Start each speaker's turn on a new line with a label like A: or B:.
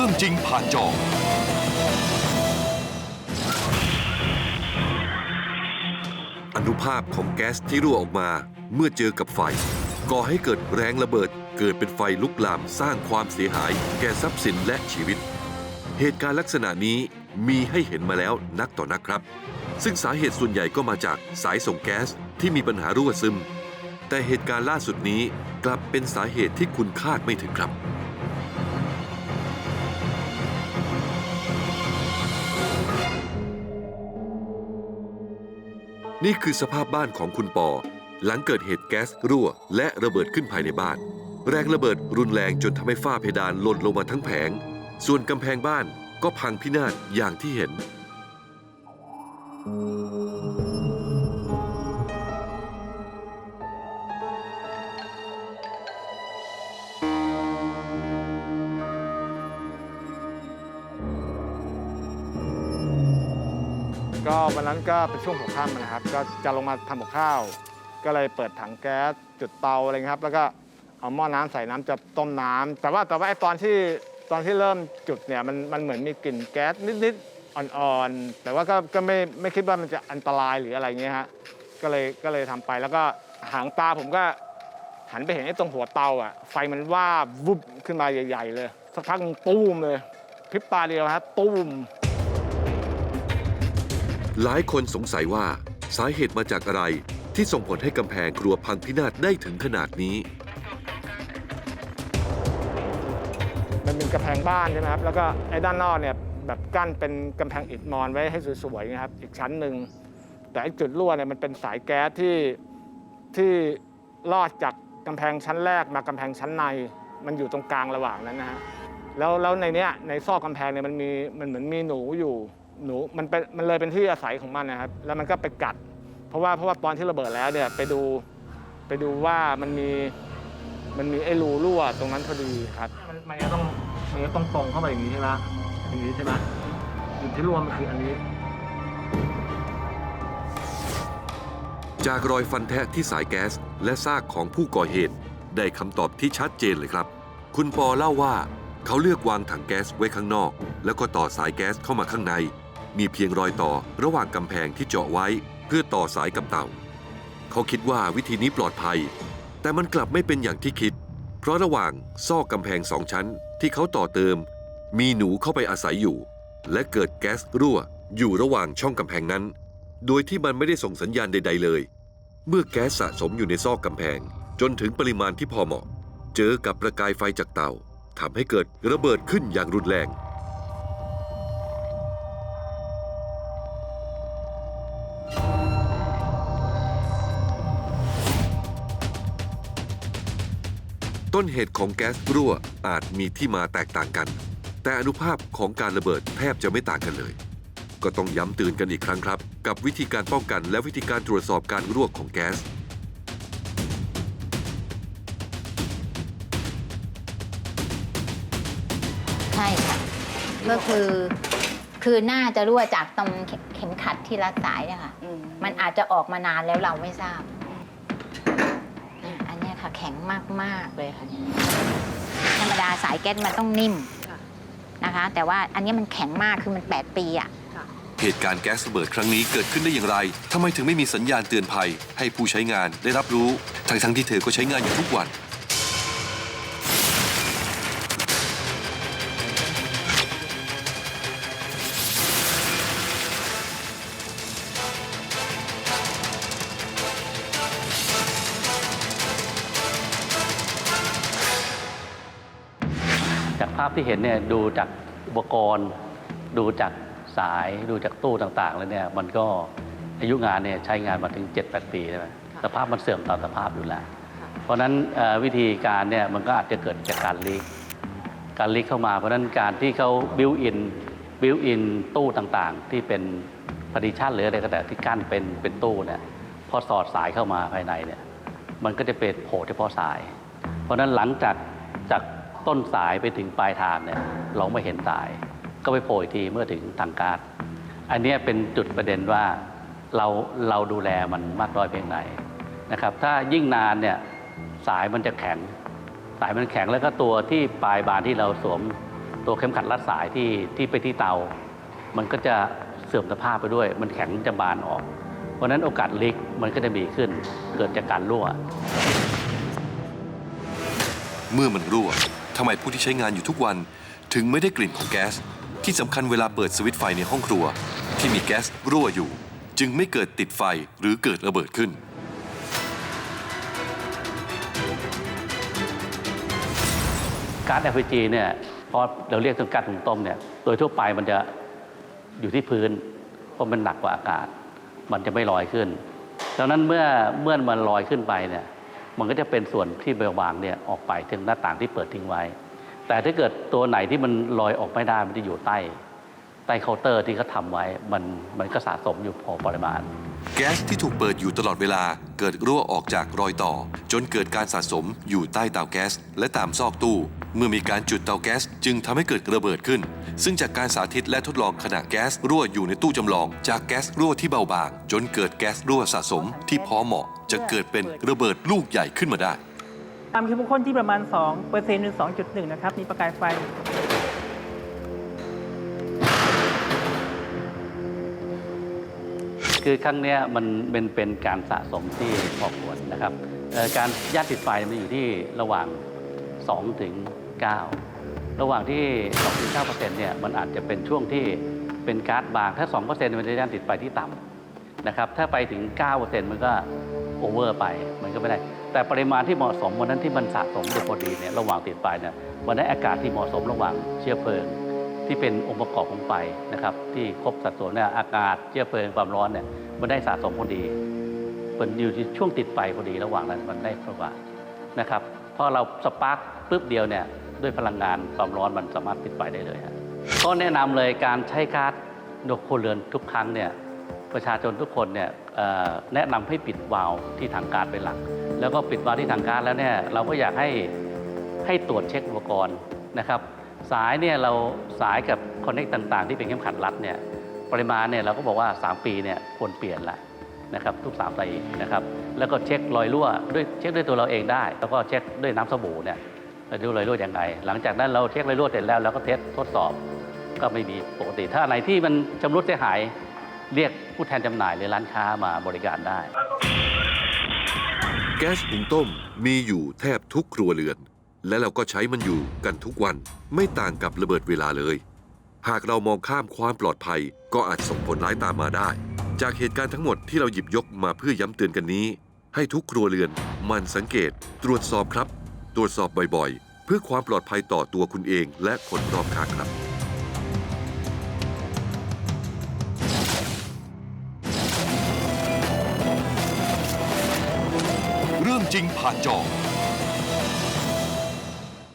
A: รื่องจริงผ่านจอ
B: อนุภาพของแก๊สที่รั่วออกมาเมื่อเจอกับไฟ ก่อให้เกิดแรงระเบิด เกิดเป็นไฟลุกลามสร้างความเสียหาย แก่ทรัพย์สินและชีวิต เหตุการณ์ลักษณะนี้มีให้เห็นมาแล้วนักต่อนักครับ ซึ่งสาเหตุส่วนใหญ่ก็มาจากสายส่งแก๊สที่มีปัญหารั่วซึม แต่เหตุการณ์ล่าสุดนี้กลับเป็นสาเหตุที่คุณคาดไม่ถึงครับ นี่คือสภาพบ้านของคุณปอ หลังเกิดเหตุแก๊สรั่ว และระเบิดขึ้นภายในบ้าน แรงระเบิดรุนแรงจนทำให้ฝ้าเพดานหล่นลงมาทั้งแผง ส่วนกำแพงบ้านก็พังพินาศอย่างที่เห็น
C: ก็วันนั้นก็เป็นช่วงหัวค่ำนะครับ ก็จะลงมาทำกับข้าว ก็เลยเปิดถังแก๊สจุดเตาอะไรเงี้ยครับ แล้วก็เอาหม้อน้ำใส่น้ำจะต้มน้ำแต่ว่าแต่ว่าไอ้ตอนที่ตอนที่เริ่มจุดเนี่ยมันมันเหมือนมีกลิ่นแก๊สนิดๆอ่อนๆ แต่ว่าก็ก็ไม่ไม่คิดว่ามันจะอันตรายหรืออะไรเงี้ยฮะก็เลยก็เลยทำไปแล้วก็หางตาผมก็ หันไปเห็นไอ้ตรงหัวเตาอะไฟมันว่าบวุบขึ้นมาใหญ่ ๆ เลย สักพักหนึ่งตู้มเลยพริบตาเดียวฮะตู้ม
B: หลายคนสงสัยว่าสาเหตุมาจากอะไรที่ส่งผลให้กำแพงครัวพังพินาศได้ถึงขนาดนี้
C: มันเป็นกำแพงบ้านใช่ไหมครับ แล้วก็ไอ้ด้านนอกเนี่ยแบบกั้นเป็นกำแพงอิฐมอนไว้ให้สวยๆนะครับ อีกชั้นหนึ่ง แต่ไอ้จุดรั่วเนี่ยมันเป็นสายแก๊สที่ที่ลอดจากกำแพงชั้นแรกมากำแพงชั้นใน มันอยู่ตรงกลางระหว่างนั้นนะฮะ แล้วแล้วในเนี้ยในซอกกำแพงเนี่ยมันมีมันเหมือนมีหนูอยู่ หนูมันเป็นมันเลยเป็นที่อาศัยของมันนะครับ แล้วมันก็ไปกัด เพราะว่าเพราะว่าตอนที่ระเบิดแล้วเนี่ยไปดูไปดูว่ามันมีมันมีไอ้รูรั่วตรงนั้นพอดีครับมันมันจะต้องมันจะต้องตรงเข้าไปอย่างนี้ใช่ไหมอย่างนี้ใช่ไหมจุดที่รั่วมันคืออันนี้
B: จากรอยฟันแทะที่สายแก๊ส และซากของผู้ก่อเหตุ ได้คำตอบที่ชัดเจนเลยครับ คุณปอเล่าว่าเขาเลือกวางถังแก๊สไว้ข้างนอก แล้วก็ต่อสายแก๊สเข้ามาข้างใน มีเพียงรอยต่อระหว่างกำแพงที่เจาะไว้เพื่อต่อสายกับเต่า เขาคิดว่าวิธีนี้ปลอดภัย แต่มันกลับไม่เป็นอย่างที่คิด เพราะระหว่างซอกกำแพงสองชั้นที่เขาต่อเติม มีหนูเข้าไปอาศัยอยู่ และเกิดแก๊สรั่วอยู่ระหว่างช่องกำแพงนั้น โดยที่มันไม่ได้ส่งสัญญาณใด ๆ เลย เมื่อแก๊สสะสมอยู่ในซอกกำแพง จนถึงปริมาณที่พอเหมาะ เจอกับประกายไฟจากเตาทำให้เกิดระเบิดขึ้นอย่างรุนแรง ต้นเหตุของแก๊สรั่วอาจมีที่มาแตกต่างกัน แต่อนุภาพของการระเบิดแทบจะไม่ต่างกันเลย ก็ต้องย้ำเตือนกันอีกครั้งครับ กับวิธีการป้องกันและวิธีการตรวจสอบการรั่วของแก๊ส
D: ใช่ค่ะ ก็คือ คือน่าจะรั่วจากตรงเขเข็มขัดที่รัดสายเนี่ยค่ะ มันอาจจะออกมานานแล้วเราไม่ทราบอะอันเนี้ย ค่ะแข็งมาก ๆ เลยค่ะเนี่ยธรรมดาสายแก๊สมันต้องนิ่มนะคะ แต่ว่าอันเนี้ยมันแข็งมากคือมัน 8 ปีอะ
B: เหตุการณ์แก๊สระเบิดครั้งนี้เกิดขึ้นได้อย่างไรทำไมถึงไม่มีสัญญาณเตือนภัย ให้ผู้ใช้งานได้รับรู้ ทั้งๆที่เธอก็ใช้งานอยู่ทุกวัน
E: ภาพที่เห็นเนี่ยดูจากอุปกรณ์ ดูจากสายดูจากตู้ต่างๆ แล้วเนี่ยมันก็อายุงานเนี่ยใช้งานมาถึง 7-8 ปีใช่ไหมสภาพมันเสื่อมตามสภาพอยู่แล้ว เพราะฉะนั้นเอ่อวิธีการเนี่ยมันก็อาจจะเกิดจากการลีกการลีกเข้ามาเพราะฉะนั้นการที่เขาบิวอินบิวอินตู้ต่างๆ ที่เป็นพาริชันหรืออะไรก็แต่ที่กั้นเป็นเป็นตู้เนี่ยพอสอดสายเข้ามาภายในเนี่ยมันก็จะเป็นโผล่เฉพาะสาย เพราะฉะนั้นหลังจากจาก ต้นสายไปถึงปลายทางเนี่ยเราไม่เห็นสาย ก็ไปโผล่ทีเมื่อถึงทางการ อันนี้เป็นจุดประเด็นว่าเราเราดูแลมันมากน้อยเพียงไหนนะครับ ถ้ายิ่งนานเนี่ยสายมันจะแข็ง สายมันแข็งแล้วก็ตัวที่ปลายบานที่เราสวมตัวเข็มขัดรัดสายที่ที่ไปที่เตา มันก็จะเสื่อมสภาพไปด้วย มันแข็งจะบานออก เพราะฉะนั้นโอกาสลิกมันก็จะมีขึ้นเกิดจากการรั่ว
B: เมื่อมันรั่ว ทำไมผู้ที่ใช้งานอยู่ทุกวัน ถึงไม่ได้กลิ่นของแก๊ส ที่สำคัญเวลาเปิดสวิตช์ไฟในห้องครัว ที่มีแก๊สรั่วอยู่ จึงไม่เกิดติดไฟหรือเกิดระเบิดขึ้น
E: ก๊าซ LPG เนี่ยพอเราเรียกถึงก๊าซหุงต้มเนี่ยโดยทั่วไปมันจะอยู่ที่พื้น เพราะมันหนักกว่าอากาศ มันจะไม่ลอยขึ้นดังนั้นเมื่อเมื่อมันลอยขึ้นไปเนี่ย มันก็จะเป็นส่วนที่เบลบางเนี่ยออกไปถึงหน้าต่างที่เปิดทิ้งไว้ แต่ถ้าเกิดตัวไหนที่มันลอยออกไม่ได้มันจะอยู่ใต้ใต้เคาน์เตอร์ที่เขาทำไว้มันมันก็สะสมอยู่พอปริมาณ
B: แก๊สที่ถูกเปิดอยู่ตลอดเวลาเกิดรั่วออกจากรอยต่อ จนเกิดการสะสมอยู่ใต้เตาแก๊ส และตามซอกตู้ เมื่อมีการจุดเตาแก๊สจึงทำให้เกิดระเบิดขึ้น ซึ่งจากการสาธิตและทดลองขณะแก๊สรั่วอยู่ในตู้จำลอง จากแก๊สรั่วที่เบาบางจนเกิดแก๊สรั่วสะสมที่พอเหมาะ จะเกิดเป็นระเบิดลูกใหญ่ขึ้นมาได้
A: ความเข้มข้นที่ประมาณ 2 เปอร์เซ็นต์ถึง2.1 นะครับ มีประกายไฟ
E: คือครั้งเนี้ยมันเป็นเป็นการสะสมที่พอควรนะครับเอ่อการย่านติดไฟมันอยู่ที่ระหว่าง2ถึง9ระหว่างที่2ถึง9เปอร์เซ็นต์เนี่ยมันอาจจะเป็นช่วงที่เป็นก๊าซบางถ้า2เปอร์เซ็นต์มันจะย่านติดไฟที่ต่ำนะครับถ้าไปถึง9เปอร์เซ็นต์มันก็ โอเวอร์ไปมันก็ไม่ได้ แต่ปริมาณที่เหมาะสมวันนั้นที่มันสะสมอยู่พอดีเนี่ยระหว่างติดไฟเนี่ยมันได้นอากาศที่เหมาะสมระหว่างเชื้อเพลิง ที่เป็นองค์ประกอบของไฟนะครับที่ครบสัดส่วนเนี่ยอากาศเชื้อเพลิงความร้อนเนี่ยมันได้สะสมพอดีมันอยู่ที่ช่วงติดไฟพอดีระหว่างนั้นมันได้ประมาณนะครับพอเราสปาร์คปุ๊บเดียวเนี่ยด้วยพลังงานความร้อนมันสามารถติดไฟได้เลยฮะก็แนะนำเลยการใช้ก๊าซโดยครัวเรือนทุกครั้งเนี่ย ประชาชนทุกคนเนี่ยแนะนำให้ปิดวาล์วที่ถังกาซเป็นหลัก แล้วก็ปิดวาล์วที่ถังกาซแล้วเนี่ยเราก็อยากให้ให้ตรวจเช็คอุปกรณ์นะครับสายเนี่ยเราสายกับคอนเน c ตต่างๆ ที่เป็นเข้มขัดรัดเนี่ยปริมาณเนี่ยเราก็บอกว่า 3 ปีเนี่ยควรเปลี่ยนละนะครับทุก3ปีนะครับแล้วก็เช็ครอยรั่วด้วยเช็คด้วยตัวเราเองได้ แล้วก็เช็คด้วยน้ำสบู่เนี่ยเราดูรอยรั่วยังไง หลังจากนั้นเราเช็ครอยรั่วเสร็จแล้วเราก็เทสทดสอบก็ไม่มีปกติถ้าไหนที่มันชำรุดเสียหาย เรียกผู้แทนจำหน่ายหรือร้านค้ามาบริการได้
B: แก๊สหุงต้มมีอยู่แทบทุกครัวเรือน และเราก็ใช้มันอยู่กันทุกวันไม่ต่างกับระเบิดเวลาเลย หากเรามองข้ามความปลอดภัยก็อาจส่งผลร้ายตามมาได้ จากเหตุการณ์ทั้งหมดที่เราหยิบยกมาเพื่อย้ำเตือนกันนี้ ให้ทุกครัวเรือนมันสังเกต ตรวจสอบครับ ตรวจสอบบ่อยๆ เพื่อความปลอดภัยต่อตัวคุณเองและคนรอบข้างครับ เรื่อ